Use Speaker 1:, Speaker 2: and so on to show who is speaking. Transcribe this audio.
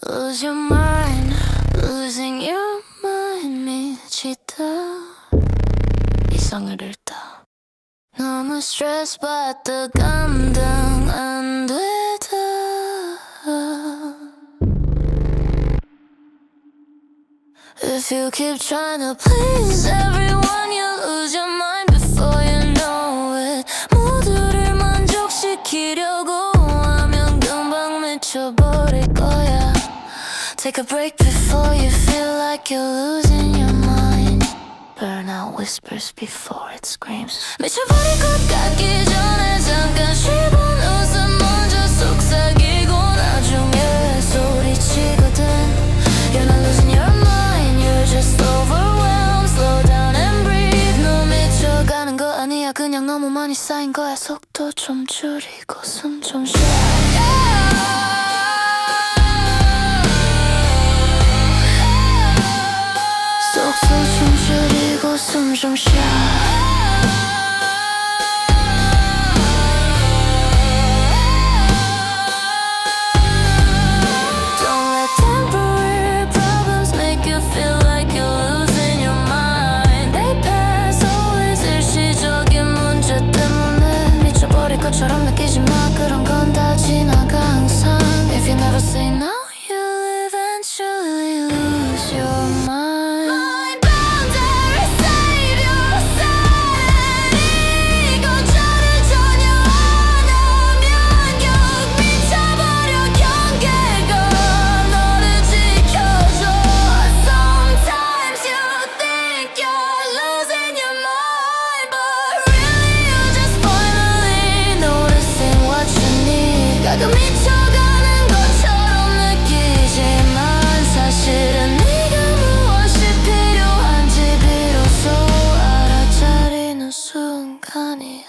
Speaker 1: Lose your mind, losing your mind 미치다 이성을 잃다 너무 스트레스 받다 감당 안 되다 If you keep trying to please everyone you lose your mind before you know it 모두를 만족시키려고 하면 금방 미쳐버릴 거야 Take a break before you feel like you're losing your mind. Burnout whispers before it screams. 미쳐버릴 것 같기 전에 잠깐 쉬고 웃음 먼저 속삭이고 나중에 소리치거든. You're not losing your mind, you're just overwhelmed. Slow down and breathe. 너 미쳐가는 거 아니야, 그냥 너무 많이 쌓인 거야. 속도 좀 줄이고 숨 좀 쉬어. 때문에 미쳐버릴 것처럼 Honey.